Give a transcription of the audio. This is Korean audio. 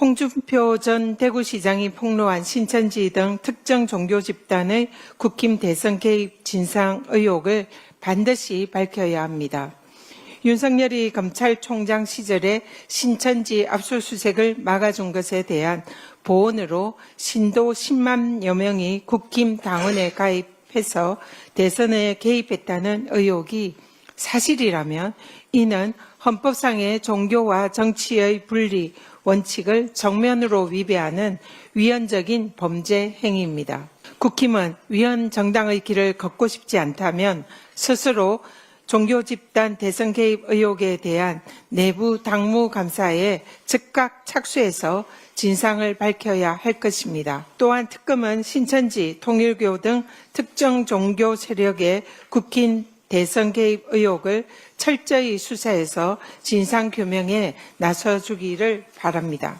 홍준표 전 대구시장이 폭로한 신천지 등 특정 종교 집단의 국힘 대선 개입 진상 의혹을 반드시 밝혀야 합니다. 윤석열이 검찰총장 시절에 신천지 압수수색을 막아준 것에 대한 보온으로 신도 10만여 명이 국힘 당원에 가입해서 대선에 개입했다는 의혹이 사실이라면 이는 헌법상의 종교와 정치의 분리 원칙을 정면으로 위배하는 위헌적인 범죄 행위입니다. 국힘은 위헌 정당의 길을 걷고 싶지 않다면 스스로 종교 집단 대선 개입 의혹에 대한 내부 당무 감사에 즉각 착수해서 진상을 밝혀야 할 것입니다. 또한 특검은 신천지, 통일교 등 특정 종교 세력의 국힘 대선 개입 의혹을 철저히 수사해서 진상 규명에 나서주기를 바랍니다.